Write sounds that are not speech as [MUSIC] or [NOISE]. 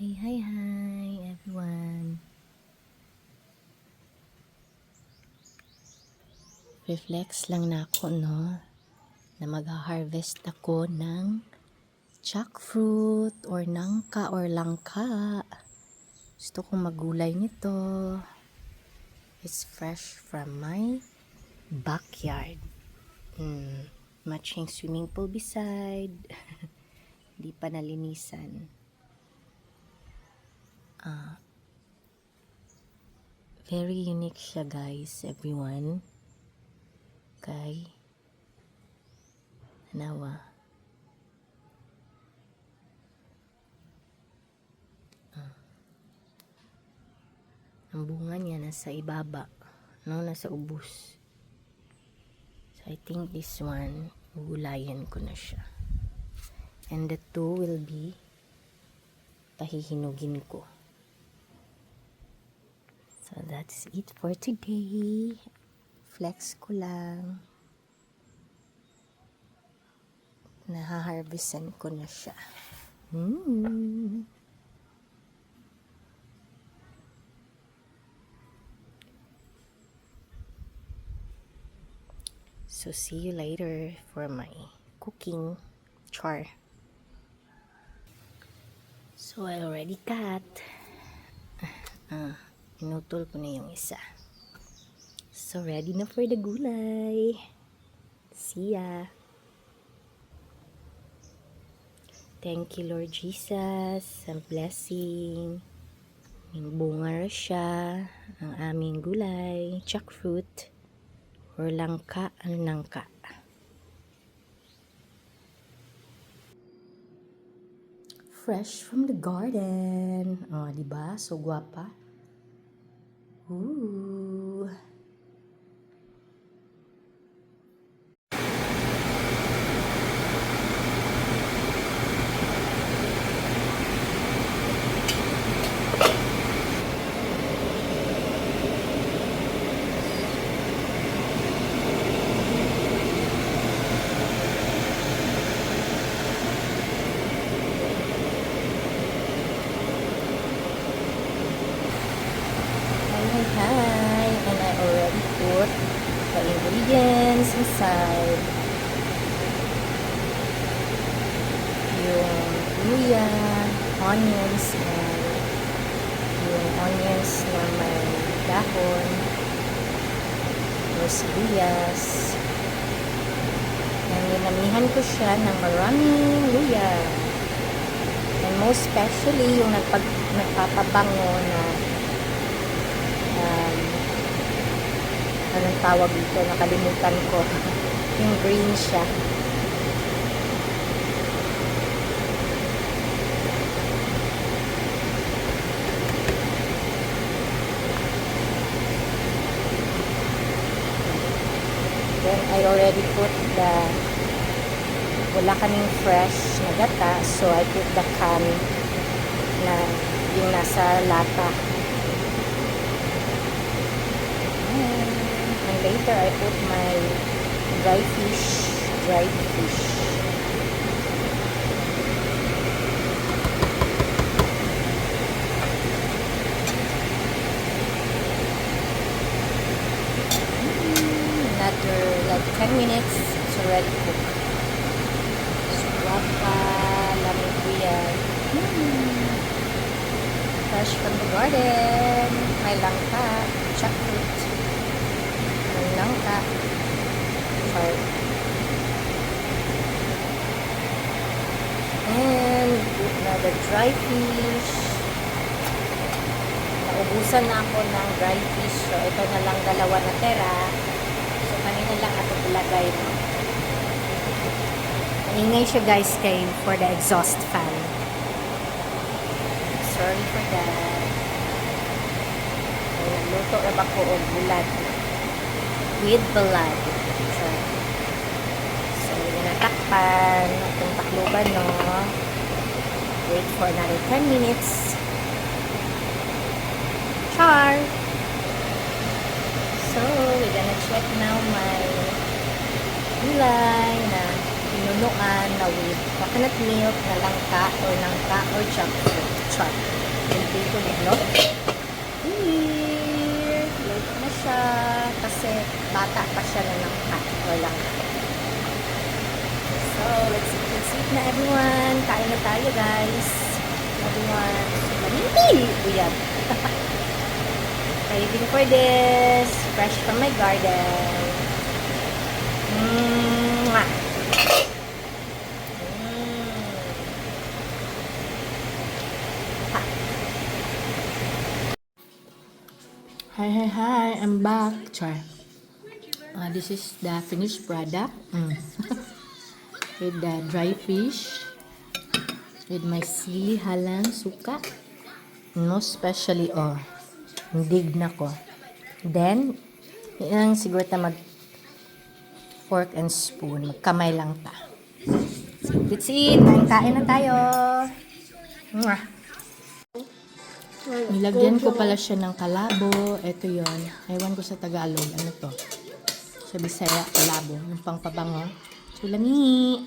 Hi, hi, hi, everyone. Reflex lang na ako, no? Na mag-harvest ako ng jackfruit or nangka or langka. Gusto kong magulay nito. It's fresh from my backyard. Mm, matching swimming pool beside. [LAUGHS] Hindi pa nalinisan. Ah, very unique siya guys, everyone. Kay Nawa. Ah. Ang bunga niya nasa ibaba, no, nasa ubos. So I think this one, gulayan ko na siya. And the two will be pahihinugin ko. So that's it for today. Flex ko lang. Nahaharvestan ko na siya. Hmm. So see you later for my cooking char. So I already cut. Ah, inutol ko na yung isa. So ready na for the gulay. See ya. Thank you Lord Jesus. Ang blessing. Yung bunga siya. Ang aming gulay. Jackfruit. Or langka. Ano langka? Fresh from the garden. Oh, di ba? So guwapa. Ooh. Ingredients inside. Yung luya, onions, and yung onions na may dahon, yung sibuyas. And ninamihan ko siya ng maraming luya. And most especially yung nagpag, nagpapabango na anong tawag dito, nakalimutan ko. yung green siya. Then I already put the wala kaming fresh na gata so I put the can na yung nasa lata And later I put my dry fish, dried fish. Another like 10 minutes, it's already cooked. Suwapa, lamig yan. Mm. Fresh from the garden. May langka, jackfruit. May langka. Sorry. And the dry fish. Naubusan na ako ng dry fish. So, ito na lang dalawa na tera. So, kanina lang ako ilagay. Ingay siya guys kay for the exhaust fan. Sorry for that. Ay, nagluto na ba ko og bulad? With bulad. So, so natakpan itong takluban, no? Wait for another 10 minutes. Char! So, we're gonna check now my gulay na haluan na with coconut milk na langka or langka or jackfruit. Char. Hindi ko nilo. Here. Late na siya. Kasi bata pa siya na langka or langka. So, let's eat na everyone. Kain na tayo guys. Everyone. Maminti! Uyab. Craving [LAUGHS] for this. Fresh from my garden. Mwah! Mm. Hi, hi, hi. I'm back. Char. Uh, this is the finished product. Mm. [LAUGHS] with the dry fish. With my sili halang suka. No specially oh. Dig na ko. Then, yan siguro ta mag fork and spoon. Magkamay lang ta. Let's eat. Kain na tayo. Mwah. Nilagyan ko pala siya ng kalabo. Ito yon. Ewan ko sa Tagalog. Ano to? Sa Bisaya, kalabo. Yung pangpabango. Sulami.